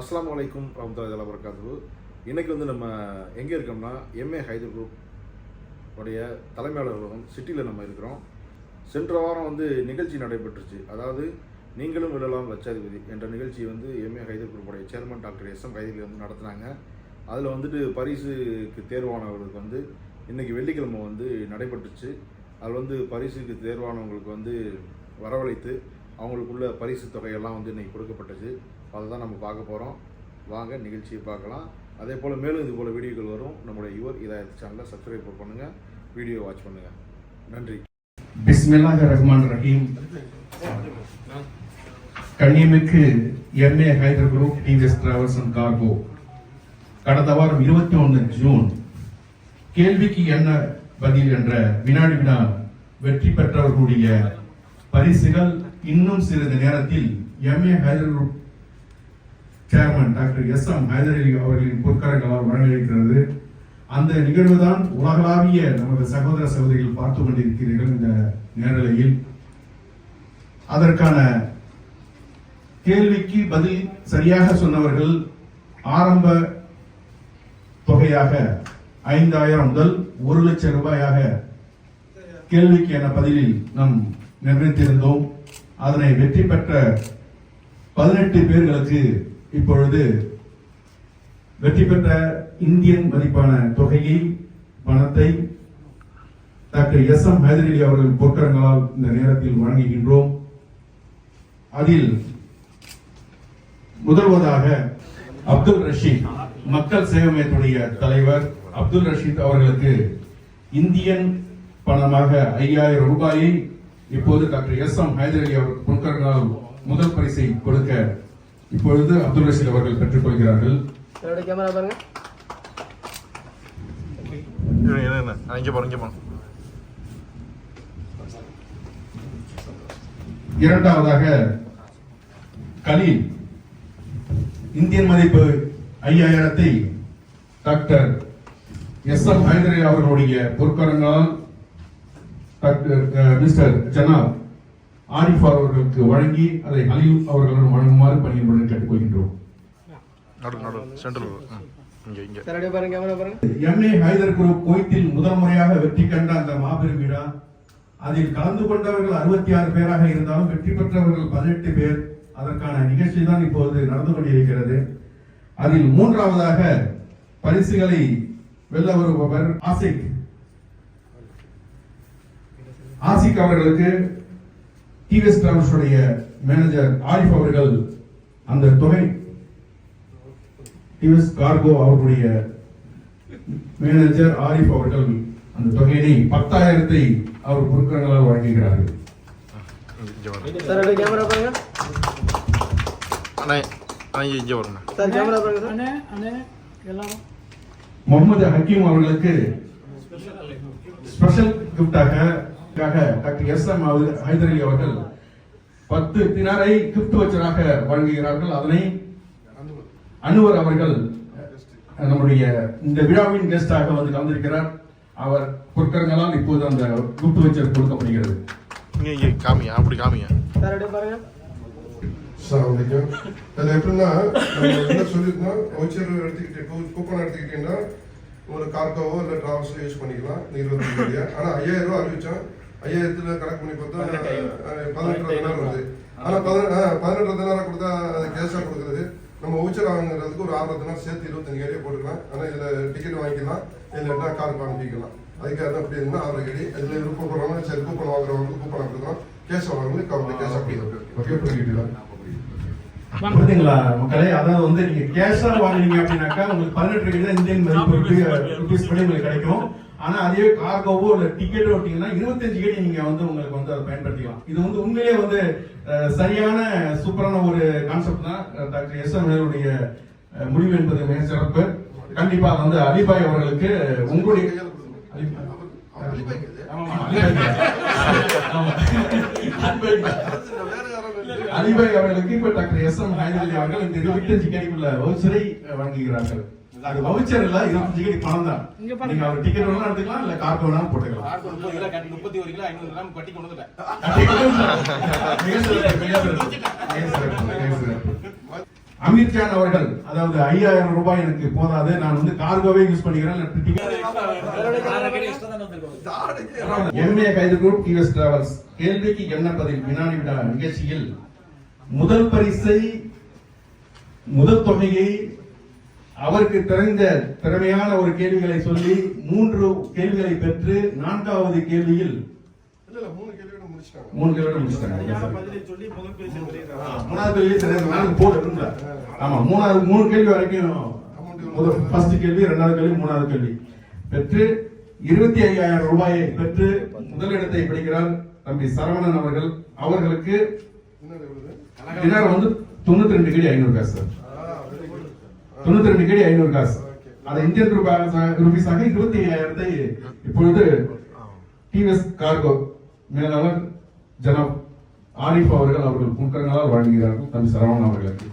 அஸ்லாம் வலைக்கும் ரஹமத்துல்லாஹி வரகாத்து இன்றைக்கி வந்து நம்ம எங்கே இருக்கோம்னா எம்ஏ ஹைதர் குரூப் உடைய தலைமையாளர் சிட்டியில் நம்ம இருக்கிறோம். சென்ற வாரம் வந்து நிகழ்ச்சி நடைபெற்றுச்சு. அதாவது நீங்களும் விழலாம் லட்சாதிபதி என்ற நிகழ்ச்சி வந்து MA Haider குரூப்புடைய chairman doctor S M Haider வந்து நடத்துனாங்க. அதில் வந்துட்டு பரிசுக்கு தேர்வானவர்களுக்கு வந்து இன்னைக்கு வெள்ளிக்கிழமை வந்து நடைபெற்றுச்சு. அதில் வந்து பரிசுக்கு தேர்வானவங்களுக்கு வந்து வரவழைத்து அவங்களுக்குள்ள பரிசு தொகையெல்லாம் வந்து இன்றைக்கி கொடுக்கப்பட்டுச்சு. அதை தான் நம்ம பார்க்க போகிறோம் வாங்க நிகழ்ச்சியை பார்க்கலாம். அதே போல் மேலும் இது போல் வீடியோக்கள் வரும். நம்முடைய யுவர் இதாயத்து சேனலை சப்ஸ்கிரைப் பண்ணுங்கள் வீடியோ வாட்ச் பண்ணுங்கள் நன்றி. பிஸ்மில்லாஹ் ரஹ்மான் ரஹீம். கண்ணியமிக்கு MA Haider group TVS travels and cargo கடந்த வாரம் இருபத்தி ஒன்று ஜூன் கேள்விக்கு என்ன பதில் என்ற வினாடி வினா வெற்றி பெற்றவர்களுடைய பரிசுகள் இன்னும் சிறிது நேரத்தில் MA Haider group chairman doctor S M Haiderali அவர்களின் பொற்கரங்களால் வழங்கப்படுகிறது அந்த நிகழ்வு தான் உலகளாவிய நமது சகோதர சகோதரிகள் பார்த்து கொண்டிருக்கிறீர்கள் இந்த நேரலையில். அதற்கான கேள்விக்கு பதில் சரியாக சொன்னவர்கள் ஆரம்ப தொகையாக ஐந்தாயிரம் முதல் ஒரு லட்சம் ரூபாயாக கேள்விக்கு என பதிலில் நாம் நிர்ணயித்திருந்தோம். அதனை வெற்றி பெற்ற பதினெட்டு பேர்களுக்கு இப்பொழுது வெற்றி பெற்ற இந்தியன் மதிப்பான தொகையை பணத்தை டாக்டர் எஸ் எம் ஹைதரலி அவர்கள் பொற்கரங்களால் இந்த நேரத்தில் வழங்குகின்றோம். அதில் முதல்வதாக அப்துல் ரஷீத் மக்கள் சேவை மையத்துடைய தலைவர் அப்துல் ரஷீத் அவர்களுக்கு இந்தியன் பணமாக ஐயாயிரம் ரூபாயை இப்போது டாக்டர் எஸ் எம் ஹைதரலி அவர் பொற்கரங்களால் முதல் பரிசை கொடுக்க இப்பொழுது அப்துல் ரஷீத் அவர்கள் பெற்றுக்கொள்கிறார்கள் என்னோட கேமரா பாருங்க. இரண்டாவதாக கலீல். இந்தியன் மதிப்பு ஐயாயிரத்தை டாக்டர் எஸ் எம் ஹைதரே அவர்களுடைய பொற்கரங்களால் மிஸ்டர் ஜனாப் ஆரிஃப் அவர்களுக்கு வழங்கி அதை அலில் அவர்களிடம் வழங்குமாறு பணியுடன் கேட்டுக்கொள்கின்றோம். நடு நடு சென்ட்ரல் இங்கே இங்கே. சார் அப்படியே பாருங்க கேமரா பாருங்க. எம்ஏ ஹைதர் குரூப் குவைத்தில் முதல் முறையாக வெற்றி கண்ட அந்த மாபெரும் விழா அதில் கலந்து கொண்டவர்கள் அறுபத்தி ஆறு பேராக இருந்தாலும் வெற்றி பெற்றவர்கள் பதினெட்டு பேர். அதற்கான நிகழ்ச்சி தான் இப்போது நடந்து கொண்டிருக்கிறது. அதில் மூன்றாவதாக பரிசுகளை வெல்ல வருபவர் ஆசிக். ஆசிக் அவர்களுக்கு டிவிஎஸ் டிராவல்ஸுடைய மேனேஜர் ஆரிஃப் அவர்கள் அந்த தொகை டிவிஎஸ் கார்கோ அவர்களுடைய மேனேஜர் ஆரிஃப் அவர்கள் அந்த தொகையினை பத்தாயிரத்தை அவர் பொருட்களால் வழங்குகிறார்கள். முகமது ஹக்கீம் அவர்களுக்கு ஸ்பெஷல் கிஃப்டாக doctor S M Haider Ali அவர்கள் பத்து தினாரை கிஃப்ட் வச்சராக வழங்குகிறார்கள். அதனை அனுவர் அவர்கள் நம்முடைய இந்த விழாவின் கெஸ்டாக வந்து கலந்திருக்கிறார் அவர் பொற்கரங்களால் இப்போது அந்த கிஃப்ட் வச்சர் கொடுக்கப்படுகிறது. காமிங்க அப்படி காமிங்க சார் அப்படியே பாருங்க. அஸ்ஸலாமலைக்கும். அதுல எப்படின்னா என்ன சொல்லியிருந்தோம் வவுச்சர் எடுத்துக்கிட்டு கூப்பன் எடுத்துக்கிட்டீங்கன்னா உங்களுக்கு கார்கோவோ இல்லை டிராவல்ஸோ யூஸ் பண்ணிக்கலாம் இந்த இருபத்தஞ்சு ரூபாய் ஆனால் ஐயாயிரம் ரூபா அறிவிச்சோம் ஐயாயிரத்துல கணக்கு பண்ணி பார்த்தா அஹ், பதினெட்டு தினார் வருது. ஆனால் பதினெட்டு பதினெட்டு தினாரா கொடுத்தா அது கேஷாக கொடுக்குறது. நம்ம வவுச்சர் வாங்குறதுக்கு ஒரு ஆறு சேர்த்து இருபத்தஞ்சு கேடியே போட்டுக்கலாம். ஆனால் இதில் டிக்கெட் வாங்கிக்கலாம் இல்லைன்னா காருக்கு அனுப்பிக்கலாம். அதுக்காக தான் அப்படி இருந்தால் ஆறு கேடி. இதில் விருப்பம் போடுறவங்க சரி கூப்பன் வாங்குறவங்க கூப்பன் கொடுக்கலாம் கேஷ் வாங்குறவங்களுக்கு கவலை கேஷ் அப்படி ஓகே புரியுதுங்களா மக்களே? அதாவது வந்து நீங்க கேஷா வாங்குனீங்க அப்படின்னாக்கா உங்களுக்கு பதினெட்டு ரூபாய் இந்தியன் மதிப்பு ருபீஸ் பண்ணி உங்களுக்கு கிடைக்கும். ஆனா அதே கார்கோவோ இல்ல டிக்கெட்டோ விட்டீங்கன்னா இருபத்தஞ்சு கேடி நீங்க வந்து உங்களுக்கு வந்து அதை பயன்படுத்திக்கலாம். இது வந்து உண்மையிலேயே வந்து சரியான சூப்பரான ஒரு கான்செப்ட் தான் டாக்டர் எஸ் எம் அஹ், முடிவு என்பது மிக சிறப்பு. கண்டிப்பா வந்து அலிபாய் அவர்களுக்கு உங்களுடைய அலிபாய். அலிபாய் அவர்களுக்கு இப்ப டாக்டர் எஸ் எம் ஹைதரலி அவர்கள் இந்த இருபத்தஞ்சு கேடிக்குள்ள வவுச்சரை வழங்குகிறார்கள். அது வவுச்சர் இல்ல இருபத்தஞ்சு கேடி பணம் தான். நீங்க அவர் டிக்கெட் வேணா எடுத்துக்கலாம் இல்ல கார்டு வேணா போட்டுக்கலாம். முப்பத்தி ஒரு கிலோ ஐநூறு கிராம் கட்டி கொண்டு வந்துட்டேன். அமீர்கான் அவர்கள் அதாவது ஐயாயிரம் ரூபாய் எனக்கு போதாது நான் வந்து கார்கோவே யூஸ் பண்ணிக்கிறேன் எம்ஏ கைது குரூப் டிஎஸ் டிராவல்ஸ் கேள்விக்கு என்ன பதில்? வினாடி விடா நிகழ்ச்சியில் முதல் பரிசை முதல் தொகையை அவருக்கு தெரிந்த திறமையான ஒரு கேள்விகளை சொல்லி மூன்று கேள்விகளை பெற்று நான்காவது கேள்வியில் மூணு கேள்வியோட முடிச்சிட்டாங்க. மூணு கேள்வியோட முடிச்சிட்டாங்க. பதிலை சொல்லி முதல் பேசி மூணாவது கேள்வி சரி, நான்கு போடு இருந்தா. ஆமா மூணாவது மூணு கேள்வி வரைக்கும் முதல் ஃபர்ஸ்ட் கேள்வி ரெண்டாவது கேள்வி மூணாவது கேள்வி பெற்று இருபத்தி ஐயாயிரம் ரூபாயை பெற்று முதலிடத்தை பிடிக்கிறார் தம்பி சரவணன் அவர்கள். அவர்களுக்கு டினர் வந்து தொண்ணூத்தி ரெண்டு கேடி ஐநூறு காசு. சார் தொண்ணூத்தி ரெண்டு கேடி ஐநூறு காசு. அது இந்தியன் ரூபாய் ருபீஸாக இருபத்தி ஐயாயிரத்தை இப்பொழுது டிவிஎஸ் கார்கோ மேலாளர் ஜனாப் ஆரிஃப் அவர்கள் அவர்கள் முன்கரங்களால் வழங்குகிறார்கள். தம்பி சரவணன் அவர்களுக்கு.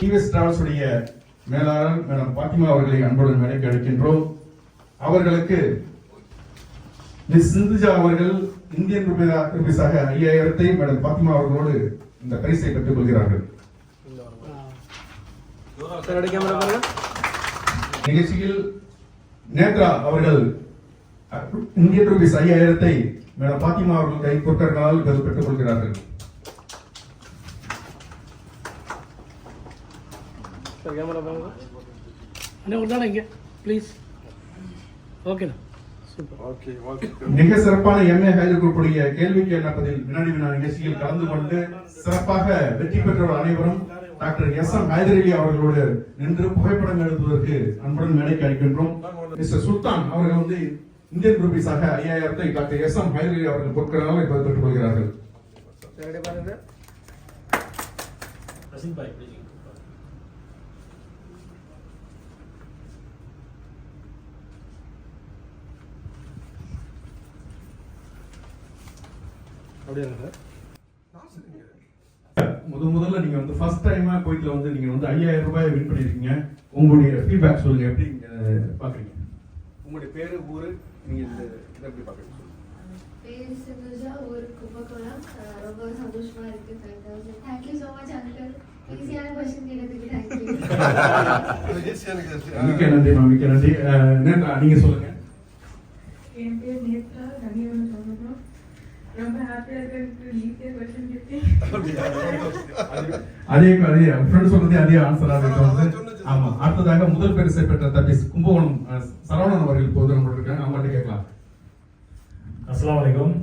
டிவிஎஸ் டிராவல்ஸ் உடைய மேலாளர் மேடம் பாத்திமா அவர்களை அன்புடன் மேடைக்கு அழைக்கின்றோம். அவர்களுக்கு மிஸ் சிந்துஜா அவர்கள் இந்தியன் ருபீஸாக ஐயாயிரத்தை மேடம் பாத்திமா அவர்களோடு இந்த பரிசை பெற்றுக் கொள்கிறார்கள். நிகழ்ச்சியில் நேத்ரா அவர்கள் இந்தியன் ரூபீஸ் ஐயாயிரத்தை மேடம் பாத்திமா அவர்கள் கை பொருட்களால் பெற்றுக் கொள்கிறார்கள். கேமரா அண்ணே ஒரு இங்கே ப்ளீஸ் ஓகேண்ணா ஓகே மிக சிறப்பான எம்ஏ ஹைதர் குரூப்புடைய கேள்விக்கு என்ன பதில் வினாடி வினா நிகழ்ச்சியில் கலந்து கொண்டு சிறப்பாக வெற்றி பெற்றவர் அனைவரும் டாக்டர் எஸ் எம் ஹைதரலி அவர்களோடு நின்று புகைப்படம் எடுப்பதற்கு அன்புடன் மேடைக்கு அழைக்கின்றோம். மிஸ்டர் சுல்தான் அவர்கள் வந்து இந்தியன் ரூபீஸாக ஐயாயிரத்தை டாக்டர் எஸ் எம் ஹைதரலி அவர்கள் பொருட்களால் இப்போது பெற்றுக் கொள்கிறார்கள் அப்படியே சார்? முத முதல்ல நீங்க வந்து ஃபர்ஸ்ட் டைமா கோயில்ல வந்து நீங்க வந்து ஐயாயிரம் ரூபாய் வின் பண்ணிருக்கீங்க உங்களுடைய ஃபீட்பேக் சொல்லுங்க. எப்படி நீங்க பாக்குறீங்க உங்களுடைய பேரு ஊரு நீங்க இந்த இதை எப்படி பாக்குறீங்க சொல்லுங்க. பேர் சிந்துஜா ஊர் கும்பகோணம். அஹ் ரொம்ப சந்தோஷமா இருக்கு. Five thousand thank you so much uncle ஈஸியான கொஸ்டின் கேட்டதுக்கு தேங்க்யூ ஈஸியான மிக்க கேள்வி நன்றி. மிக்க நன்றி. நீங்க சொல்லுங்க என் பேர் நேத்ரா ரவியோட சொல்லணும் ரொம்ப ஹாப்பியாக இருக்கு ஈஸியாக கொஸ்டின் கேட்டேன் அதே அதே ஃப்ரெண்ட் சொன்னதே அதே ஆன்சரா இருக்கு. ஆமா. அடுத்ததாக முதல் பரிசை பெற்ற தம்பி கும்பகோணம் சரவணன் அவர்கள் இப்போது நம்மளோட இருக்காங்க. அவங்கள்ட்ட கேட்கலாம். அஸ்ஸலாமு அலைக்கும்.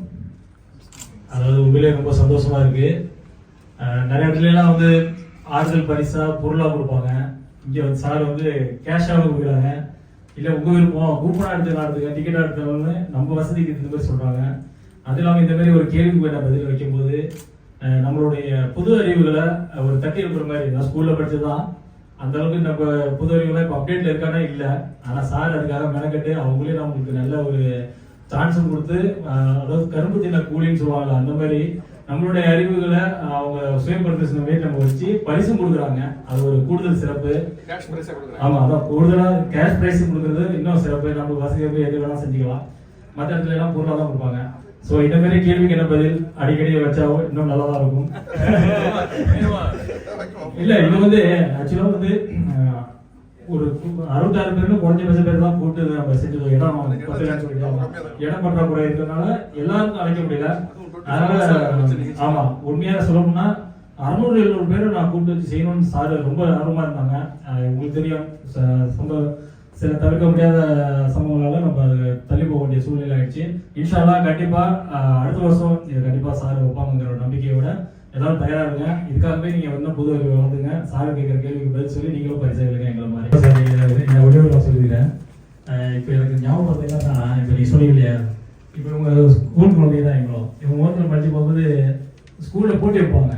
அதாவது உண்மையிலே ரொம்ப சந்தோஷமா இருக்கு. நிறைய இடத்துலலாம் வந்து ஆறுதல் பரிசா பொருளா கொடுப்பாங்க. இங்க வந்து சார் வந்து கேஷாக கொடுக்குறாங்க. இல்ல உங்க விருப்பம். கூப்பனா எடுத்து நடத்துக்க டிக்கெட் எடுத்தவங்க நம்ம வசதிக்கு இந்த மாதிரி சொல்றாங்க. அது இல்லாம இந்த மாதிரி ஒரு கேள்விக்கு நான் பதில் வைக்கும்போது நம்மளுடைய புது அறிவுகளை ஒரு தட்டி இருக்கிற மாதிரி நான் ஸ்கூல்ல படிச்சதுதான். அந்த அளவுக்கு நம்ம புது அறிவுகளை இப்போ அப்டேட்ல இருக்கானே? இல்ல. ஆனா சார் அதுக்காக மெனக்கட்டு அவங்களே நம்மளுக்கு நல்ல ஒரு சான்ஸும் கொடுத்து அதாவது கரும்பு தின்ன கூலின்னு சொல்லுவாங்க அந்த மாதிரி நம்மளுடைய அறிவுகளை அவங்க சுயப்படுத்த மாதிரி நம்ம வச்சு பரிசும் கொடுக்குறாங்க. அது ஒரு கூடுதல் சிறப்பு. கேஷ் பரிசா கொடுக்குறேன் ஆமா அதான் கூடுதலா கேஷ் பிரைஸ் கொடுக்குறது. இன்னும் சிறப்பு. நம்ம போய் எது வேணா செஞ்சுக்கலாம். மற்ற இடத்துல எல்லாம் பொருளாக தான் கொடுப்பாங்க. ஸோ இந்த மாதிரி கேள்விக்கு என்ன பதில்? அடிக்கடி வச்சா இன்னும் நல்லா தான் இருக்கும். இல்ல இது வந்து ஆக்சுவலா வந்து ஒரு அறுபத்தாறு பேர்ல குறைஞ்சபட்ச பேர் தான் கூட்டு நம்ம செஞ்சது. இடம் இடம் பற்றாக்குறை இருக்கிறதுனால எல்லாருக்கும் அழைக்க முடியல. அதனால ஆமா உண்மையா சொல்லணும்னா அறுநூறு எழுநூறு பேர் நான் கூட்டு வச்சு செய்யணும்னு சார் ரொம்ப ஆர்வமா இருந்தாங்க. உங்களுக்கு தெரியும் சொந்த சில தவிர்க்க முடியாத சம்பவங்களால நம்ம தள்ளி போக வேண்டிய சூழ்நிலை ஆயிடுச்சு. இன்ஷால்லா கண்டிப்பாக அடுத்த வருஷம் இது கண்டிப்பாக சார் வைப்பாங்கிற ஒரு நம்பிக்கையோட எல்லாரும் தயாராக இருங்க. இதுக்காகவே நீங்கள் வந்து புது அறிவு வளர்ந்துங்க சார் கேட்குற கேள்விக்கு பதில் சொல்லி நீங்களும் பரிசு எழுதுங்க எங்களை மாதிரி. சார் நான் ஒரே நான் சொல்லிக்கிறேன். இப்போ எனக்கு ஞாபகம் பார்த்தீங்கன்னா இப்போ நீ சொன்னீங்க இப்போ இவங்க ஸ்கூல் குழந்தை தான் எங்களோ இவங்க ஓரத்தில் படித்து போகும்போது ஸ்கூலில் போட்டி வைப்பாங்க.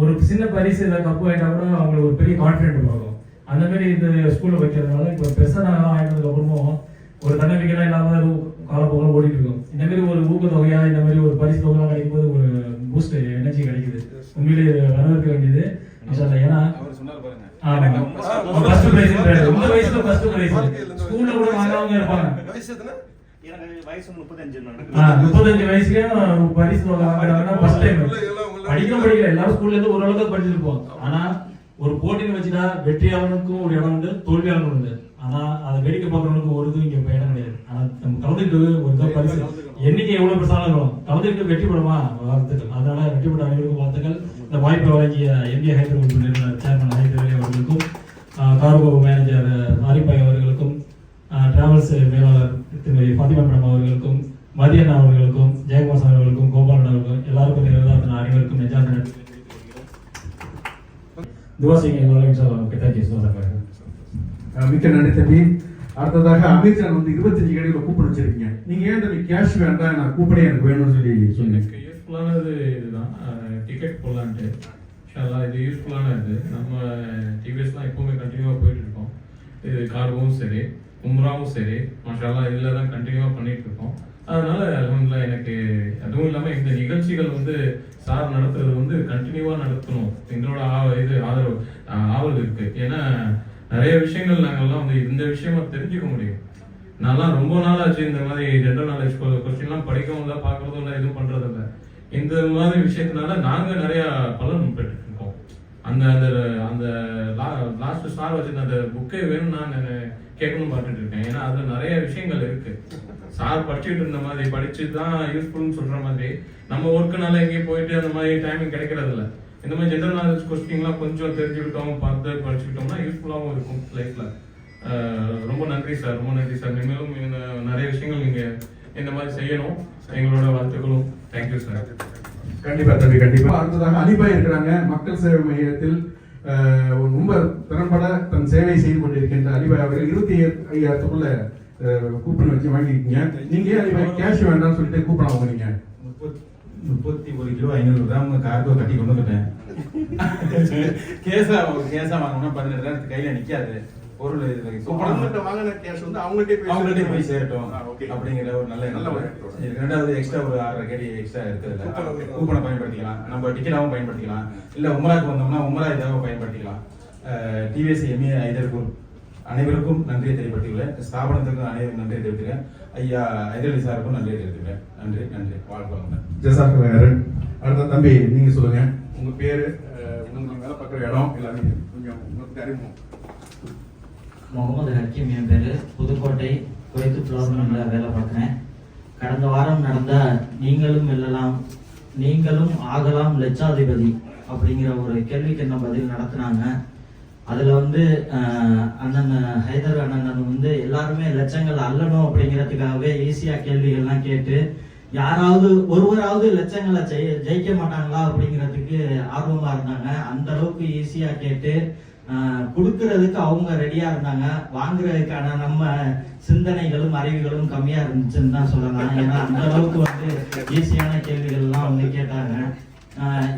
ஒரு சின்ன பரிசு ஏதாவது கப்பு ஆகிட்டா கூட அவங்களுக்கு ஒரு பெரிய கான்ஃபிடென்ட் வரும். அந்த மாதிரி இந்த ஸ்கூலில் வைக்கிறதுனால இப்போ பெருசாக நான் ஆகிட்டதுக்கு அப்புறமும் ஒரு தன்னம்பிக்கைலாம் இல்லாமல் காலப்போக்கில் ஓடிட்டு இருக்கும். இந்த மாதிரி ஒரு ஊக்கத்தொகையா இந்த மாதிரி ஒரு பரிசு தொகைலாம் கிடைக்கும் போது ஒரு பூஸ்ட் எனர்ஜி கிடைக்குது. உண்மையிலேயே வரவேற்க வேண்டியது. இன்ஷா அல்லாஹ். ஏன்னா ஃபர்ஸ்ட் பிரைஸ் இந்த வயசுல ஃபர்ஸ்ட் பிரைஸ் ஸ்கூல்ல கூட வாங்காம இருப்பாங்க. முப்பத்தஞ்சு ஆ, முப்பத்தஞ்சு வயசுலயே பரிசு படிக்கணும் படிக்கல. எல்லாரும் ஸ்கூல்ல இருந்து ஓரளவுக்கு படிச்சிருப்போம். ஆனா ஒரு போட்டின்னு வச்சுட்டா வெற்றியாளனுக்கும் ஒரு இடம் உண்டு தோல்வியாளனுக்கும் உண்டு. ஆனா அதை வேடிக்கை பார்க்கறவனுக்கு ஒரு இது இங்க இடம் கிடையாது. ஆனா நம்ம கலந்துட்டு ஒரு பரிசு. எண்ணிக்கை எவ்வளவு பெருசாலும் இருக்கும் கலந்துட்டு வெற்றி பெறுமா வாழ்த்துக்கள். அதனால வெற்றி பெற்ற அனைவருக்கும் வாழ்த்துக்கள். இந்த வாய்ப்பை வழங்கிய எம்ஏ ஹைதர் குரூப் நிறுவனர் சேர்மன் ஹைதர் அலி அவர்களுக்கும் கார்கோ மேனேஜர் ஆரிபாய் அவர்களுக்கும் டிராவல்ஸ் மேலாளர் திருமதி ஃபாத்திமா மேடம் அவர்களுக்கும் மதியண்ணா அவர்களுக்கும் ஜெயகுமார் அவர்களுக்கும் கோபாலன் அவர்களுக்கும் எல்லாருக்கும் நிறுவனத்தின் அனைவருக்கும் நெஞ்சார்ந்த நன்றி துவா செய்யுங்க எல்லாரும் சார் ஓகே தேங்க்யூ அஹ் மிக்க நன்றி தம்பி. அடுத்ததாக அமீர்ஜான் வந்து இருபத்தஞ்சு கடையில் கூப்பன் வச்சிருக்கீங்க நீங்க ஏன் தம்பி கேஷ் வேண்டாம் நான் கூப்பனே எனக்கு வேணும்னு சொல்லி எனக்கு யூஸ்ஃபுல்லானது இதுதான். டிக்கெட் போடலான்ட்டு. இன்ஷால்லா இது யூஸ்ஃபுல்லான இது. நம்ம டிவிஎஸ்லாம் எப்பவுமே கண்டினியூவாக போயிட்டு இருக்கோம். இது கார்வும் சரி உம்ராவும் சரி. மாஷால்லா இதில் தான் கண்டினியூவாக பண்ணிட்டு இருக்கோம். அதனால அல்ஹம்துலில்லாஹ் எனக்கு அதுவும் இல்லாமல் இந்த நிகழ்ச்சிகள் வந்து சார் நடத்துறது வந்து கண்டினியூவாக நடத்தணும். எங்களோட ஆவ இது ஆதரவு ஆவல் இருக்கு. ஏன்னா நிறைய விஷயங்கள் நாங்கள்லாம் வந்து இந்த விஷயமா தெரிஞ்சுக்க முடியும். நான்லாம் ரொம்ப நாள் ஆச்சு இந்த மாதிரி ஜென்ரல் நாலேஜ் கொஸ்டின்லாம் படிக்கவும் இல்லை பார்க்கறதும் இல்லை எதுவும் பண்ணுறது இல்லை. இந்த மாதிரி விஷயத்தினால நாங்கள் நிறையா பலன் பெற்றுருக்கோம். அந்த அந்த அந்த லாஸ்ட் ஸ்டார் வச்சிருந்த அந்த புக்கே வேணும் நான் கேட்கணும்னு பார்த்துட்டு இருக்கேன். ஏன்னா அதில் நிறைய விஷயங்கள் இருக்கு. சார் படிச்சுட்டு இருந்த மாதிரி படிச்சு தான் யூஸ்ஃபுல்னு சொல்ற மாதிரி நம்ம ஒர்க்குனால எங்கேயும் போயிட்டு அந்த மாதிரி டைமிங் கிடைக்கிறது இல்ல இந்த மாதிரி ஜென்ரல் நாலேஜ் கொஸ்டின்லாம் கொஞ்சம் தெரிஞ்சுக்கிட்டோம் பார்த்து படிச்சுக்கிட்டோம்னா யூஸ்ஃபுல்லாகவும் இருக்கும் லைஃப்ல ரொம்ப நன்றி சார் ரொம்ப நன்றி சார். இனிமேலும் நிறைய விஷயங்கள் நீங்க இந்த மாதிரி செய்யணும். எங்களோட வாழ்த்துக்களும். தேங்க்யூ சார் கண்டிப்பா தம்பி கண்டிப்பா. அடுத்ததாக அலிபாய் இருக்கிறாங்க மக்கள் சேவை மையத்தில். ரொம்ப திறம்பட தன் சேவை செய்து கொண்டிருக்கின்ற அலிபாய் அவர்கள் இருபத்தி ஐயாயிரத்துக்குள்ள கூப்பன் வச்சு வாங்கியிருக்கீங்க. நீங்க கேஷ் வேண்டாம்னு சொல்லிட்டு கூப்பன் வாங்குறீங்க முப்பத்- முப்பத்தி ஒரு கிலோ ஐநூறு கிராம் கார்கோ கட்டி கொண்டு வந்துட்டேன். கேஸா ஒரு கேஸா வாங்கணும்னா பதினெட்டாயிரத்து கையில நிக்காது. பொருள் வாங்கின கேஷ் வந்து அவங்கள்ட்டே அவங்கள்ட்ட போய் சேரட்டும். அப்படிங்கிற ஒரு நல்ல நல்ல. ஒரு ரெண்டாவது எக்ஸ்ட்ரா ஒரு ஆறரை கேடி எக்ஸ்ட்ரா இருக்கிறதுல கூப்பனை பயன்படுத்திக்கலாம். நம்ம டிக்கெட்டாவும் பயன்படுத்திக்கலாம். இல்ல உமராக்கு வந்தோம்னா உமரா இதாக பயன்படுத்திக்கலாம். டிவிஎஸ் எம்ஏ ஐதர் குரூப் அனைவருக்கும் நன்றியை தெரிவித்துள்ளேன் ஸ்தாபனத்துக்கும் அனைவருக்கும் நன்றியை தெரிவித்துக்கிறேன் ஐயா ஐதர் சாருக்கும் நன்றியை தெரிவித்துக்கிறேன் நன்றி நன்றி. வாழ்க்கை வளமுடன். ஜசாக் ஹைரன். அடுத்த தம்பி நீங்க சொல்லுங்க. உங்க பேரு உங்களுக்கு வேலை பார்க்குற இடம் எல்லாமே கொஞ்சம் உங்களுக்கு அறிமுகம் முகமது ஹக்கீம் என் பேர். புதுக்கோட்டை குவைத்து ஃப்ளோர்மெண்ட்ல வேலை பார்க்குறேன். கடந்த வாரம் நடந்த நீங்களும் வெல்லலாம் நீங்களும் ஆகலாம் லட்சாதிபதி அப்படிங்கிற ஒரு கேள்விக்கு என்ன பதில் நடத்துனாங்க? அதில் வந்து அண்ணன் ஹைதர் அண்ணன் வந்து எல்லாருமே லட்சங்கள் அள்ளணும் அப்படிங்கிறதுக்காகவே ஈஸியாக கேள்விகள்லாம் கேட்டு யாராவது ஒருவராவது லட்சங்களை ஜெய ஜெயிக்க மாட்டாங்களா அப்படிங்கிறதுக்கு ஆர்வமா இருந்தாங்க. அந்த அளவுக்கு ஈஸியா கேட்டு கொடுக்கறதுக்கு அவங்க ரெடியா இருந்தாங்க. வாங்குறதுக்கான நம்ம சிந்தனைகளும் அறிவுகளும் கம்மியா இருந்துச்சுன்னு தான் சொல்லலாம். ஏன்னா அந்த அளவுக்கு வந்து ஈஸியான கேள்விகள்லாம் வந்து கேட்டாங்க.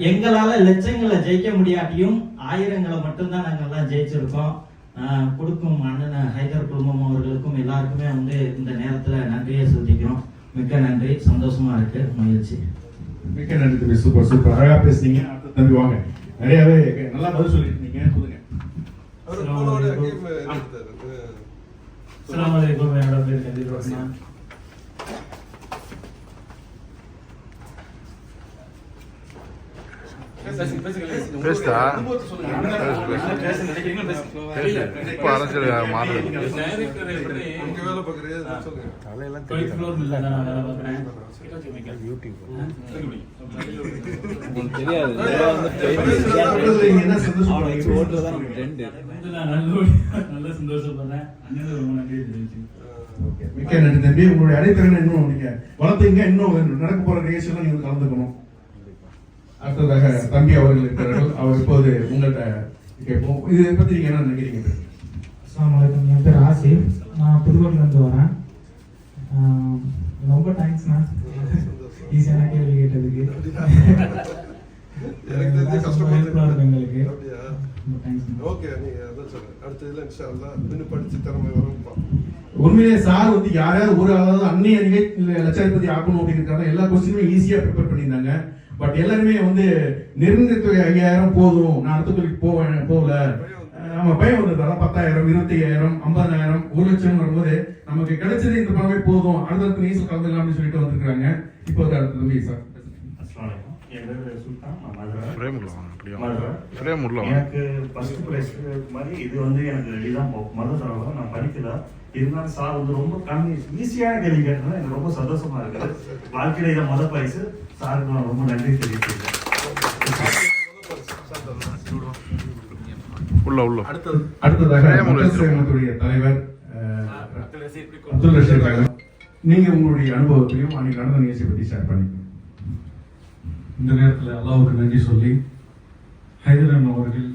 எங்களால லட்சங்களை ஜெயிக்க முடியாட்டியும் ஆயிரங்களை மட்டும்தான் நாங்கெல்லாம் ஜெயிச்சிருக்கோம். கொடுக்கும் அண்ணன் ஹைதர் குடும்பம் அவர்களுக்கும் எல்லாருக்குமே வந்து இந்த நேரத்துல நன்றியை செலுத்திக்கிறோம் மிக்க நன்றி. சந்தோஷமா இருக்கு. மகிழ்ச்சி. மிக்க நன்றி தம்பி. Super super. அழகா பேசுனீங்க. அடுத்த தம்பி வாங்க. நிறையவே நல்லா பதில் சொல்லிருந்தீங்க சொல்லுங்க. அஸ்ஸலாமு அலைக்கும். என்னோட பேர் கதிர் பேசுங்க, பேசுங்க, பேசுங்க. பேசுடா. அனுபவத்தை சொல்லுங்க. அண்ணன் அண்ணன் பேச நினைக்கிறீங்களோ பேசுங்க. பேசு. இப்ப அரசியல் மாறுது. டைரக்டர் எப்படி இங்க வேலை பார்க்குறீங்க சொல்லுங்க குவைத் ஃப்ளோர் மில்ல தான் நான் நல்ல சந்தோஷப்படுறேன் அண்ணன் ரொம்ப நன்றி மிக்க நன்றி தம்பி. உங்களுடைய அடைத்திறனை இன்னும் நீங்க வளர்த்தீங்க. இன்னும் நடக்க போற நிகழ்ச்சியில நீங்க கலந்துக்கணும். அடுத்ததாக தம்பி அவர்கள் இருக்கிறார்கள். அவர் இப்போது உங்கள்கிட்ட கேட்போம். இதை பத்தி நீங்க என்ன நினைக்கிறீங்க? அஸ்ஸலாமு அலைக்கும். என் பேர் ஆசிப். நான் புதுக்கோட்டையிலேருந்து வரேன். ரொம்ப தேங்க்ஸ்ண்ணா ஈஸியான கேள்வி கேட்டதுக்கு. எங்களுக்கு உண்மையிலே சார் வந்து யாரையாவது ஒரு அதாவது அந்நிய நிகழ்ச்சி லட்சாதிபதி ஆக்கணும் அப்படிங்கிறதுக்காக எல்லா கொஸ்டினுமே ஈஸியா ப்ரிப்பேர் பண்ணியிருந்தாங்க. பட் எல்லாருமே வந்து தொகை ஐயாயிரம் போதும். நான் அடுத்த தொழிலுக்கு போவேன் போகல. நம்ம பயம் வந்ததால பத்தாயிரம் இருபத்தி ஐயாயிரம் ஐம்பதாயிரம் ஒரு லட்சம் வரும்போது நமக்கு கிடைச்சது இந்த பணமே போதும். நியூஸ் கலந்துக்கலாம் அப்படின்னு சொல்லிட்டு வந்திருக்காங்க இப்போ அடுத்த தம்பி சார் எனக்கு ஃபர்ஸ்ட் ப்ரைஸ் மாதிரி இது வந்து எனக்கு இதுதான் மொதல் தடவை நான் படிக்கல. இருந்தாலும் சார் வந்து ரொம்ப கம்மி ஈஸியான கேள்வி கேட்டது எனக்கு ரொம்ப சந்தோஷமா இருக்குது. வாழ்க்கையில இதை மொதல் பரிசு சாருக்கு நான் ரொம்ப நன்றி தெரிவிக்கிறேன் உள்ள உள்ள. அடுத்தது. அடுத்ததாக. சேமத்துடைய தலைவர் அப்துல் ரஷீத். நீங்க உங்களுடைய அனுபவத்தையும் அன்னைக்கு நடந்த நிகழ்ச்சியை பத்தி ஷேர் பண்ணிக்கணும் இந்த நேரத்தில் அல்லாவுக்கு நன்றி சொல்லி ஹைதரன் அவர்கள்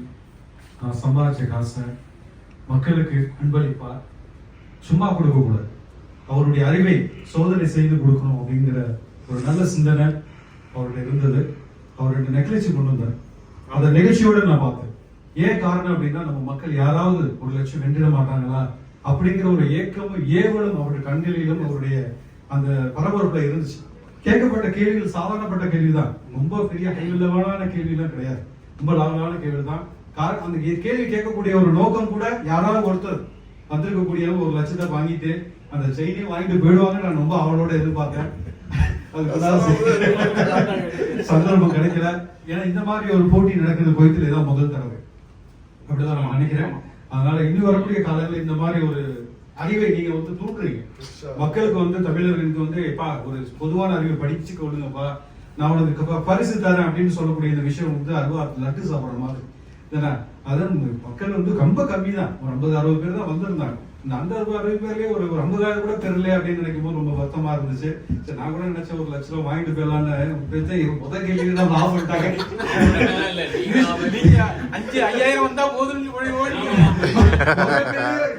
நான் சம்பாதிச்ச காசை மக்களுக்கு அன்பளிப்பா சும்மா கொடுக்கக்கூடாது. அவருடைய அறிவை சோதனை செய்து கொடுக்கணும் அப்படிங்கிற ஒரு நல்ல சிந்தனை அவர்கிட்ட இருந்தது. அவர்கிட்ட ரெண்டு நெக்லஸ் கொண்டு வந்தார். அந்த நிகழ்ச்சியோட நான் பார்த்தேன். ஏன் காரணம் அப்படின்னா நம்ம மக்கள் யாராவது ஒரு லட்சம் வென்றிட மாட்டாங்களா? அப்படிங்கிற ஒரு ஏக்கமும் ஏவலும் அவருடைய கண்களிலும் அவருடைய அந்த பரபரப்புல இருந்துச்சு. கேட்கப்பட்ட கேள்விகள் சாதாரணப்பட்ட கேள்விதான். ரொம்ப பெரிய ஹைலெவலான கேள்விலாம் கிடையாது. ரொம்ப லாங்கான கேள்வி தான் காரணம் அந்த கேள்வி கேட்கக்கூடிய ஒரு நோக்கம் கூட யாராவது ஒருத்தர் வந்திருக்கக்கூடிய ஒரு லட்சத்தை வாங்கிட்டு அந்த செயினே வாங்கிட்டு போயிடுவாங்க நான் ரொம்ப அவளோட எதிர்பார்க்கிறேன் சந்தர்ப்பம் கிடைக்கல. ஏன்னா இந்த மாதிரி ஒரு போட்டி நடக்குது கோயத்தில் இதான் முதல் தடவை. அப்படிதான் நான் நினைக்கிறேன். அதனால இனி வரக்கூடிய காலங்களில் இந்த மாதிரி ஒரு அறிவை நீங்க வந்து தூண்டுறீங்க. மக்களுக்கு வந்து தமிழர்களுக்கு வந்து எப்பா ஒரு பொதுவான அறிவை படிச்சு கொள்ளுங்கப்பா. நான் உனக்கு பரிசு தரேன் அப்படின்னு சொல்லக்கூடிய இந்த விஷயம் வந்து அருவா லட்டு சாப்பிடுற மாதிரி. ஏன்னா அதான் மக்கள் வந்து ரொம்ப கம்மி தான் ஒரு ஐம்பது அறுபது பேர் தான் வந்திருந்தாங்க. இந்த அந்த அறுபது பேர்லயே ஒரு ஒரு ஐம்பதாயிரம் கூட தெரியல அப்படின்னு நினைக்கும் போது ரொம்ப வருத்தமா இருந்துச்சு. சரி நான் கூட நினைச்சேன் ஒரு லட்ச ரூபா வாங்கிட்டு போயிடலான்னு முத கேள்வி தான் லாபம் பண்ணிட்டாங்க அஞ்சு ஐயாயிரம் வந்தா போதும்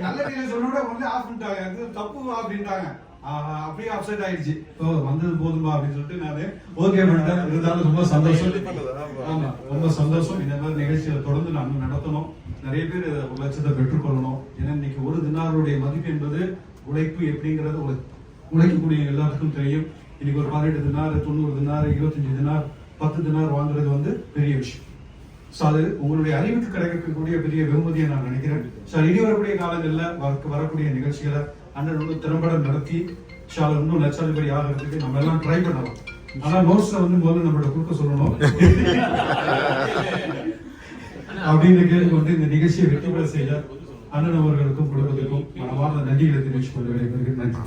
நல்ல சொன்னோட உடனே ஆஃப் பண்ணிட்டாங்க. தப்பு அப்படின்ட்டாங்க. அப்படியே அப்செட் ஆயிடுச்சு. ஓ வந்தது போதுமா அப்படின்னு சொல்லிட்டு நானு ஓகே பண்ணிட்டேன் இருந்தாலும் ரொம்ப சந்தோஷம். ஆமா. ரொம்ப சந்தோஷம். இந்த மாதிரி நிகழ்ச்சியை தொடர்ந்து நாம நடத்தணும். நிறைய பேர் ஒரு லட்சத்தை பெற்றுக்கொள்ளணும். ஏன்னா இன்னைக்கு ஒரு தினாருடைய மதிப்பு என்பது உழைப்பு எப்படிங்கிறது உழை உழைக்கக்கூடிய எல்லாத்துக்கும் தெரியும். இன்னைக்கு ஒரு பதினெட்டு தினார் தொண்ணூறு தினார் இருபத்தஞ்சு தினார் பத்து தினார் வாங்குறது வந்து பெரிய விஷயம். ஸோ அது உங்களுடைய அறிவுக்கு கிடைக்கக்கூடிய பெரிய வெகுமதியை நான் நினைக்கிறேன். ஸோ இனி வரக்கூடிய காலங்களில் வர- வரக்கூடிய நிகழ்ச்சிகளை அண்ணன் வந்து திறம்பட நடத்தி அதை இன்னும் லட்சாதிபதி ஆகிறதுக்கு நம்ம எல்லாம் ட்ரை பண்ணலாம். ஆனா நோட்ஸை வந்து முதல்ல நம்மளோட கொடுக்க சொல்லணும். அப்படின்னு கேட்டு வந்து இந்த நிகழ்ச்சியை வெற்றி பெற செய்த அண்ணன் அவர்களுக்கும் குடும்பத்துக்கும் மனமார்ந்த நன்றிகளை தெரிவித்துக் நன்றி.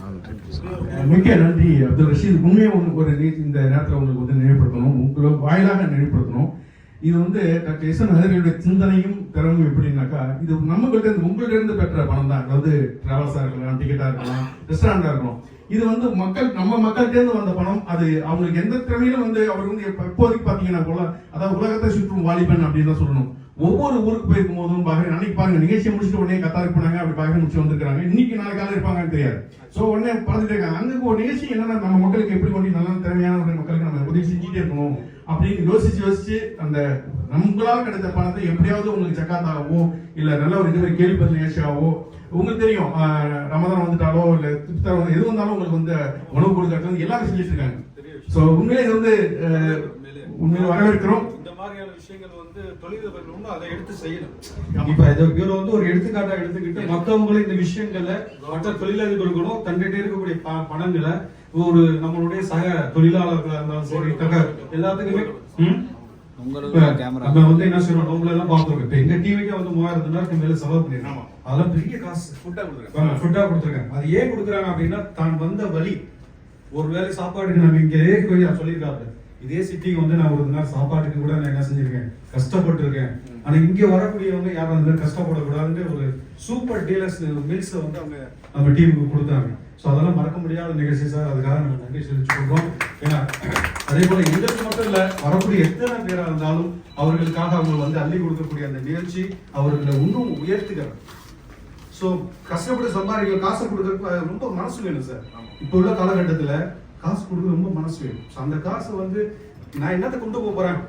மிக்க நன்றி அப்துல் ரஷீத். உண்மையை ஒண்ணு- ஒரு இந்த நேரத்தில் உங்களுக்கு வந்து நினைவுபடுத்தணும். உங்களை வாயிலாக நினைவுபடுத்தணும். இது வந்து டாக்டர் எஸ் என் ஹதரியுடைய சிந்தனையும் திறமையும் எப்படின்னாக்கா இது நம்ம கிட்ட இருந்து உங்கள்ட்ட இருந்து பெற்ற பணம் தான் அதாவது டிராவல்ஸா இருக்கலாம் டிக்கெட்டா இருக்கலாம் ரெஸ்டாரண்டா இருக்கலாம். இது வந்து மக்கள் நம்ம மக்கள்கிட்ட இருந்து வந்த பணம். அது அவங்களுக்கு எந்த திறமையிலும் வந்து அவர் வந்து எப்போதைக்கு இப்போதைக்கு பாத்தீங்கன்னா போல அதாவது உலகத்தை சுற்றும் வாலிபன் அப்படின்னு தான் சொல்லணும். ஒவ்வொரு ஊருக்கு போயிருக்கும் போதும் பாக்குறேன் அன்னைக்கு பாருங்க நிகழ்ச்சியை முடிச்சுட்டு உடனே கத்தாருக்கு போனாங்க அப்படி பாக்க முடிச்சு வந்திருக்காங்க இன்னைக்கு நாளைக்கு இருப்பாங்கன்னு தெரியாது. சோ உடனே பார்த்துட்டு இருக்காங்க. அங்கே ஒரு நிகழ்ச்சி என்னன்னா நம்ம மக்களுக்கு எப்படி கொண்டு நல்ல திறமையான ஒரு மக்களுக்கு நம்ம உதவி செஞ்சுட்டே இருக்கணும் அப்படின்னு யோசிச்சு யோசிச்சு அந்த நம்மளால் கிடைத்த பணத்தை எப்படியாவது உங்களுக்கு ஜக்காத்தாகவோ இல்ல நல்ல ஒரு இது கேள்வி பதில் நிகழ்ச்சியாகவோ உங்களுக்கு தெரியும் ரமதான் வந்துட்டாலோ இல்ல வந்து எது வந்தாலும் உங்களுக்கு வந்து உணவு கொடுக்கறது வந்து எல்லாரும் செஞ்சுட்டு இருக்காங்க சோ உண்மையிலே இது வந்து உண்மையிலே வரவேற்கிறோம். இந்த மாதிரியான விஷயங்கள் வந்து தொழிலதிபர்கள் வந்து அதை எடுத்து செய்யணும். இப்ப இதை இவரை வந்து ஒரு எடுத்துக்காட்டா எடுத்துக்கிட்டு மத்தவங்களும் இந்த விஷயங்களை மற்ற தொழிலதிபர்களும் தன்கிட்ட இருக்கக்கூடிய ப- பணங்களை ஒரு நம்மளுடைய சக தொழிலாளர்களா இருந்தாலும் சரி எல்லாத்துக்குமே நம்ம வந்து என்ன செய்யறோம்? நம்மள எல்லாம் பார்த்துருக்கோம். இப்ப எங்க டிவிக்கே வந்து மூவாயிரம் தினாருக்கு மேல செலவு அதெல்லாம் பெரிய காசு. ஃபுட்டா கொடுத்துருக்கேன். ஃபுட்டா கொடுத்துருக்காங்க அது ஏன் கொடுக்குறாங்க அப்படின்னா தான் வந்த வழி. ஒரு வேளை சாப்பாட்டுக்கு நம்ம இங்க போய் சொல்லியிருக்காரு இதே சிட்டிக்கு வந்து நான் ஒரு நாள் சாப்பாட்டுக்கு கூட நான் என்ன செஞ்சிருக்கேன்? கஷ்டப்பட்டு ஆனால் இங்கே வரக்கூடியவங்க யாரும் அதில் கஷ்டப்படக்கூடாதுன்ற கஷ்டப்படக்கூடாதுன்னு ஒரு சூப்பர் டீலர்ஸ் மீல்ஸை வந்து அவங்க நம்ம டீமுக்கு கொடுத்தாங்க. ஸோ அதெல்லாம் மறக்க முடியாத நிகழ்ச்சி சார் அதுக்காக நம்ம நன்றி சொல்லிச்சுருக்கோம் ஏன்னா அதே போல் எங்களுக்கு மட்டும் இல்லை வரக்கூடிய எத்தனை பேராக இருந்தாலும் அவர்களுக்காக அவங்க வந்து அள்ளி கொடுக்கக்கூடிய அந்த நிகழ்ச்சி அவர்களை இன்னும் உயர்த்துகிறார் ஸோ கஷ்டப்பட்டு சம்பாதிக்க காசு கொடுக்குறப்ப ரொம்ப மனசு வேணும் சார் இப்போ உள்ள காலகட்டத்தில் காசு கொடுக்க ரொம்ப மனசு வேணும். ஸோ அந்த காசை வந்து நான் என்னத்தை கொண்டு போக போகிறேன்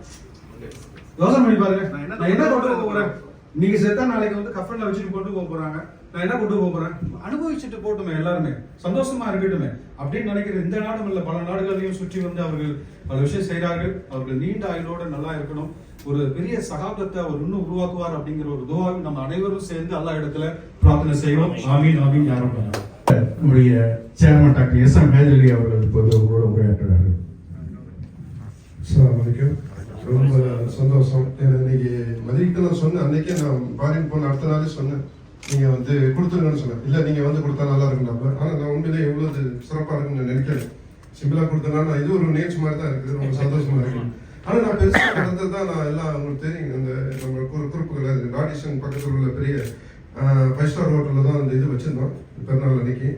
யோசனை பண்ணி பாருங்க. நான் என்ன கொண்டு போக போறேன்? நீங்க செத்தா நாளைக்கு வந்து கஃபன்ல வச்சுட்டு கொண்டு போக போறாங்க. நான் என்ன கொண்டு போக போறேன்? அனுபவிச்சுட்டு போட்டுமே எல்லாருமே. சந்தோஷமா இருக்கட்டுமே. அப்படின்னு நினைக்கிற இந்த நாடும் இல்ல பல நாடுகளையும் சுற்றி வந்து அவர்கள் பல விஷயம் செய்கிறார்கள். அவர்கள் நீண்ட ஆயுளோட நல்லா இருக்கணும். ஒரு பெரிய சகாப்தத்தை அவர் இன்னும் உருவாக்குவார் அப்படிங்கிற ஒரு துவாவை நம்ம அனைவரும் சேர்ந்து எல்லா இடத்துல பிரார்த்தனை செய்வோம் ஆமீன் ஆமீன். யாரும் நம்முடைய chairman doctor S M Haiderali அவர்கள் இப்போது உங்களோட உரையாற்றுகிறார்கள். அஸ்ஸலாமு அலைக்கும். ரொம்ப சந்தோஷம். இன்னைக்கு மதிக்கு நான் சொன்னேன் அன்னைக்கே நான் ஃபாரின் போன அடுத்த நாளே சொன்னேன். நீங்கள் வந்து கொடுத்துருங்கன்னு சொன்னேன். இல்லை நீங்கள் வந்து கொடுத்தா நல்லா இருக்கும் ஆனால் நான் உண்மையிலே எவ்வளோ சிறப்பாக இருக்குன்னு நான் நினைக்கிறேன் சிம்பிளாக கொடுத்தனா நான் இது ஒரு நேச்சு மாதிரி தான் இருக்குது. ரொம்ப சந்தோஷமாக இருக்குது. ஆனால் நான் பெருசாக நடந்தது தான் நான் எல்லாம் உங்களுக்கு தெரியும். அந்த நம்ம ஒரு குறிப்புகள் ஆடிஷன் பக்கத்தில் உள்ள பெரிய ஃபைவ் ஸ்டார் ஹோட்டலில் தான் அந்த இது வச்சுருந்தோம். பிறநாள் அன்னைக்கு.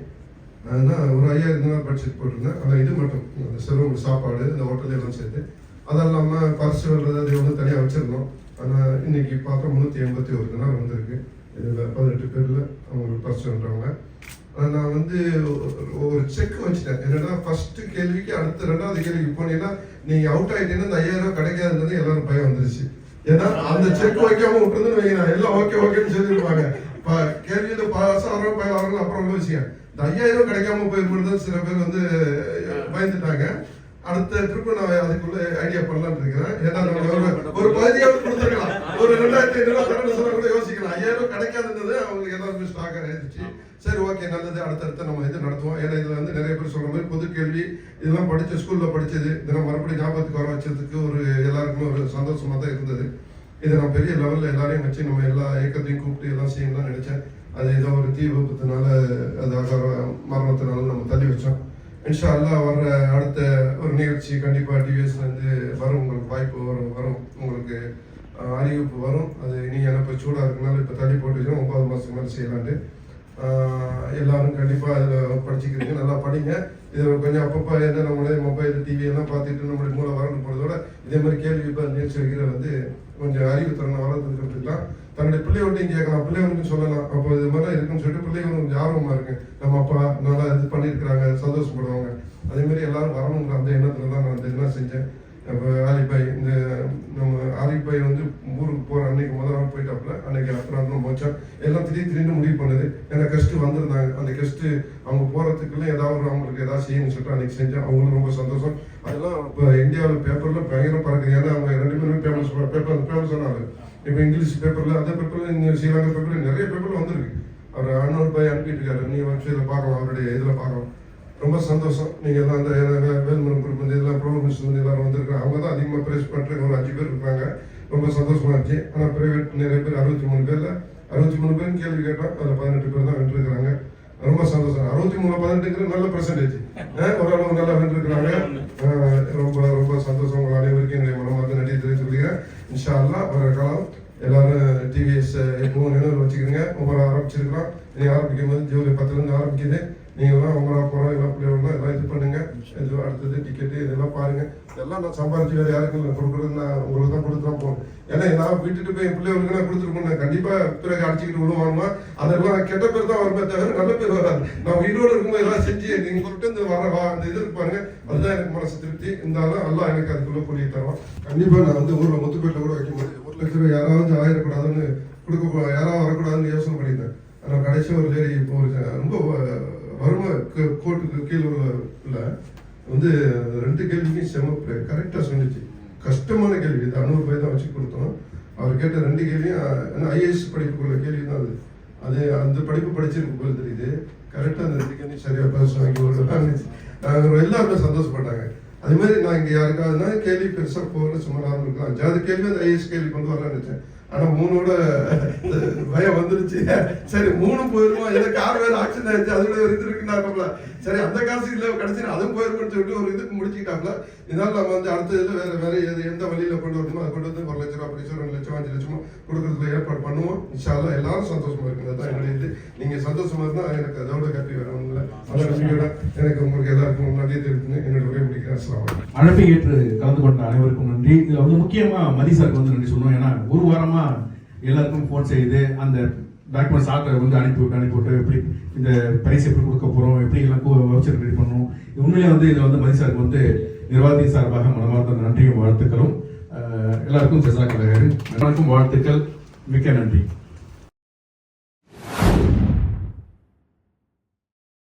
ஆனால் ஒரு ஐயாயிரம் தான் பட்ஜெட் போட்டிருந்தேன். ஆனால் இது மட்டும். அந்த செலவு சாப்பாடு இந்த ஹோட்டல் எல்லாம் சேர்த்து. அது இல்லாமல் பரிசு வர்றது அது வந்து தனியாக வச்சுருந்தோம். ஆனால் இன்னைக்கு பார்த்தா முந்நூற்றி எண்பத்தி ஒரு நாள் வந்திருக்கு. இதில் பதினெட்டு பேரில் அவங்களுக்கு பரிசு வந்தவங்க நான் வந்து ஒரு- செக் வச்சுட்டேன். என்னன்னா ஃபர்ஸ்ட் கேள்விக்கு அடுத்த ரெண்டாவது கேள்விக்கு போனீங்கன்னா நீங்க அவுட் ஆயிட்டீங்கன்னா இந்த ஐயாயிரம் ரூபாய் கிடைக்காதுன்றது எல்லாரும் பயம் வந்துருச்சு. ஏன்னா அந்த செக் வைக்காம விட்டுருந்துன்னு வைங்க எல்லாம் ஓகே ஓகேன்னு சொல்லிருப்பாங்க. ப- கேள்வியில பாஸ் ஆகிறோம் பயம் ஆகிறோம் அப்புறம் உள்ள விஷயம். இந்த ஐயாயிரம் கிடைக்காம போயிருந்தது சில பேர் வந்து பயந்துட்டாங்க. அடுத்த ட்ரிப் நான் அதுக்குள்ள ஐடியா பண்ணலாம்னு இருக்கிறேன். ஏன்னா நம்ம ஒரு பகுதியாவது கொடுத்துருக்கலாம். ஒரு ரெண்டாயிரத்தி ஐநூறு தரணும் சொல்ல கூட யோசிக்கலாம். ஐயாயிரம் கிடைக்காதுன்றது அவங்களுக்கு எல்லாருமே ஸ்டாக் ஆயிடுச்சு சரி ஓகே நல்லது. அடுத்தடுத்து நம்ம இது நடத்துவோம். ஏன்னா இதுல வந்து நிறைய பேர் சொல்ற மாதிரி பொது கேள்வி இதெல்லாம் படிச்ச ஸ்கூல்ல படிச்சது இதெல்லாம் மறுபடியும் ஞாபகத்துக்கு வர வச்சதுக்கு ஒரு எல்லாருக்குமே ஒரு சந்தோஷமா தான் இருந்தது. இதை நான் பெரிய லெவல்ல எல்லாரையும் வச்சு நம்ம எல்லா இயக்கத்தையும் கூப்பிட்டு எல்லாம் செய்யணும்னு நினைச்சேன். அது ஏதோ ஒரு தீ விபத்தினால அது மரணத்தினால நம்ம தள்ளி வச்சோம். இன்ஷா அல்லாஹ் வர்ற அடுத்த ஒரு நிகழ்ச்சி கண்டிப்பாக டிவிஎஸ்லேருந்து வரும். உங்களுக்கு வாய்ப்பு வரும் வரும். உங்களுக்கு அறிவிப்பு வரும். அது நீங்க எனக்கு சூடாக இருக்கனால இப்போ தள்ளி போட்டு ஒன்பது மாதத்துக்கு மேலே செய்யலான்ட்டு. எல்லாரும் கண்டிப்பாக அதில் படிச்சுக்கிறீங்க நல்லா படிங்க. இதில் கொஞ்சம் அப்பப்போ என்ன நம்மளே மொபைல் டிவி எல்லாம் பார்த்துட்டு நம்மளுடைய மூளை வரணும் போகிறதோட இதே மாதிரி கேள்வி இப்போ நிகழ்ச்சி வந்து கொஞ்சம் அறிவு திறனை வளர்த்துக்கிறதுக்கலாம் தன்னுடைய பிள்ளையோட்டையும் கேட்கலாம். பிள்ளைகளுக்கும் சொல்லலாம். அப்போ இது மாதிரி இருக்குன்னு சொல்லிட்டு பிள்ளைகளும் கொஞ்சம் ஆர்வமாக இருக்கு. நம்ம அப்பா நல்லா இது பண்ணியிருக்கிறாங்க சந்தோஷப்படுவாங்க. அதேமாதிரி எல்லாரும் வரணுங்கிற அந்த எண்ணத்தில் தான் நான் இந்த இதெல்லாம் செஞ்சேன். இப்போ ஆலிபாய் இந்த நம்ம ஆலிபாய் வந்து ஊருக்கு போகிற அன்னைக்கு முதல் நாள் போயிட்டாப்புல. அன்னைக்கு அப்புறம் மோச்சம் எல்லாம் திடீர் திடீர்னு முடிவு பண்ணுது. ஏன்னா கெஸ்ட் வந்திருந்தாங்க. அந்த கெஸ்ட்டு அவங்க போகிறதுக்குள்ள ஏதாவது ஒரு அவங்களுக்கு ஏதாவது செய்யணும்னு சொல்லிட்டு அன்னைக்கு செஞ்சேன். அவங்களுக்கு ரொம்ப சந்தோஷம். அதெல்லாம் இப்போ இந்தியாவில் பேப்பரில் பயங்கரம் பறக்குது. ஏன்னா அவங்க ரெண்டு பேருமே ஃபேமஸ் பேப்பர் பேமஸ் ஆனாங்க இப்போ இங்கிலீஷ் பேப்பரில் அதே பேப்பரில் இந்த ஸ்ரீலங்கா பேப்பரில் நிறைய பேப்பரில் வந்திருக்கு. அவர் அன்னூர் பாய் அனுப்பிட்டு இருக்காரு. நீ இதில் பார்க்கலாம். அவருடைய இதில் பார்க்கலாம். ரொம்ப சந்தோஷம். நீங்கள் எல்லாம் அந்த வேல்முருகன் குரூப் வந்து இதெல்லாம் ப்ரோக்ராம்ஸ் வந்து எல்லாரும் வந்திருக்காங்க அவங்க தான் அதிகமாக ப்ரைஸ் பண்ணுறாங்க ஒரு அஞ்சு பேர் இருக்காங்க ரொம்ப சந்தோஷமாக இருந்துச்சு. ஆனால் ப்ரைவேட் நிறைய பேர் அறுபத்தி மூணு பேரில் அறுபத்தி மூணு பேர் கேள்வி கேட்டோம் அதில் பதினெட்டு பேர் தான் வென்றிருக்கிறாங்க ரொம்ப சந்தோஷம். அறுபத்தி மூணு பதினெட்டுக்கு நல்ல பர்சன்டேஜ் ஓரளவு நல்லா வென்றிருக்கிறாங்க ரொம்ப ரொம்ப சந்தோஷம் உங்கள் அனைவருக்கும். என்னுடைய மனமார்ந்த நன்றி தெரிவித்துக் இன்ஷா அல்லா வர காலம் எல்லாரும் டிவிஎஸ் எப்பவும் நினைவு வச்சுக்கிறீங்க ஒவ்வொரு ஆரம்பிச்சிருக்கிறோம். இனி ஆரம்பிக்கும் போது ஜூலை பத்துலேருந்து ஆரம்பிக்குது. நீங்களாம் உங்களா போகிறோம் எல்லாம் பிள்ளைங்களா எல்லாம் இது பண்ணுங்க. இது அடுத்தது டிக்கெட்டு இதெல்லாம் பாருங்க. இதெல்லாம் நான் சம்பாரிச்சு வேறு யாருக்கும் இல்லை கொடுக்குறது? நான் உங்களுக்கு தான் கொடுத்து தான் போகணும் ஏன்னா நான் விட்டுட்டு போய் என் பிள்ளைகளுக்கு நான் கொடுத்துருக்கணும் நான் கண்டிப்பாக பிறகு அடிச்சுக்கிட்டு விடுவாங்க அதெல்லாம் கெட்ட பேர் தான் வருமே தவிர நல்ல பேர் வராது. நான் உயிரோடு இருக்கும்போது எல்லாம் செஞ்சு நீங்கள் சொல்லிட்டு இந்த வர வா அந்த இது இருப்பாங்க அதுதான் எனக்கு மனசு திருப்தி. இருந்தாலும் எல்லாம் எனக்கு அதுக்குள்ளே கூடிய தரோம் கண்டிப்பாக நான் வந்து ஊரில் முத்துப்பேட்டில் கூட வைக்க முடியாது. ஒரு லட்சம் ரூபாய் யாராவது ஆயிடக்கூடாதுன்னு கொடுக்க யாராவது வரக்கூடாதுன்னு யோசனை பண்ணியிருந்தேன். ஆனால் கடைசி ஒரு லேடி இப்போ ஒரு ரொம்ப வறுமை கோர்ட்டுக்கு கோட்டுக்கு கீழே உள்ள வந்து ரெண்டு கேள்விக்கும் செம கரெக்டாக சொன்னிச்சு. கஷ்டமான கேள்வி இது. அறுநூறு ரூபாய் தான் வச்சு கொடுத்தோம். அவர் கேட்ட ரெண்டு கேள்வியும் ஐஏஎஸ் படிப்புக்குள்ள கேள்வி தான் அது. அது அந்த படிப்பு படிச்சிருக்கு போல தெரியுது. கரெக்டாக அந்த ரெண்டு கேள்வி சரியாக பேச வாங்கி நாங்கள் எல்லாருமே சந்தோஷப்பட்டாங்க. அதே மாதிரி நான் இங்கே யாருக்காவதுனா கேள்வி பெருசாக போகல சும்மா இருக்கலாம் அஞ்சாவது கேள்வி அந்த ஐஏஎஸ் கேள்வி கொண்டு வரலான்னு நினைச்சேன். ஆனா மூணோட பயம் வந்துருச்சு. சரி மூணு போயிருமா? ஏதோ கார் வேற ஆக்சிடென்ட் ஆயிடுச்சு. அதோட ஒரு இது இருக்குன்னாக்கல சரி அந்த காசு இல்ல கடைசி அதுவும் போயிருக்குன்னு சொல்லிட்டு ஒரு இதுக்கு முடிச்சுக்கிட்டாப்ல இதனால நம்ம வந்து அடுத்த இதுல வேற வேற எது எந்த வழியில கொண்டு வரணுமோ அதை கொண்டு வந்து ஒரு லட்சம் அப்படி சொல்லி ரெண்டு லட்சம் அஞ்சு லட்சமோ கொடுக்கறதுக்கு ஏற்பாடு பண்ணுவோம். இன்ஷால்லா எல்லாரும் சந்தோஷமா இருக்கு அதுதான் என்னுடைய இது. நீங்க சந்தோஷமா இருந்தா எனக்கு அதோட கட்டி வேற இல்லை அந்த எனக்கு உங்களுக்கு எல்லாருக்கும் நன்றி தெரிவித்துன்னு என்னோட உரை அழைப்பை ஏற்று கலந்து கொண்ட அனைவருக்கும் நன்றி. இதில் வந்து முக்கியமாக மதி சாருக்கு வந்து நன்றி சொல்லணும். ஏன்னா ஒரு வாரமாக எல்லாருக்கும் ஃபோன் செய்து அந்த டாக்குமெண்ட்ஸ் ஆர்டர் வந்து அனுப்பி விட்டு அனுப்பி விட்டு எப்படி இந்த பரிசு எப்படி கொடுக்க போகிறோம் எப்படி எல்லாம் வவுச்சர் ரெடி பண்ணணும் உண்மையிலே வந்து இதில் வந்து மதி சாருக்கு வந்து நிர்வாகி சார்பாக மனமார்ந்த நன்றியும் வாழ்த்துக்களும். எல்லாருக்கும் எல்லாருக்கும் ஜெசாக் எல்லாருக்கும் வாழ்த்துக்கள். மிக்க நன்றி.